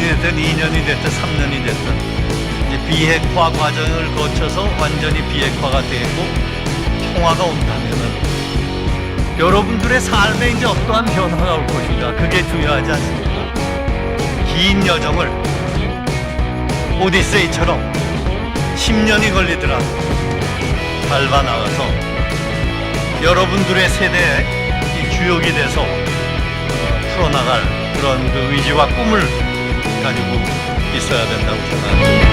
됐든 2년이 됐든 3년이 됐든 비핵화 과정을 거쳐서 완전히 비핵화가 되고 평화가 온다면은 여러분들의 삶에 이제 어떠한 변화가 올 것인가 그게 중요하지 않습니까? 긴 여정을 오디세이처럼 10년이 걸리더라도 밟아 나가서 여러분들의 세대의 이 주역이 돼서 어, 풀어나갈 그런 그 의지와 꿈을 가지고 있어야 된다고 생각합니다.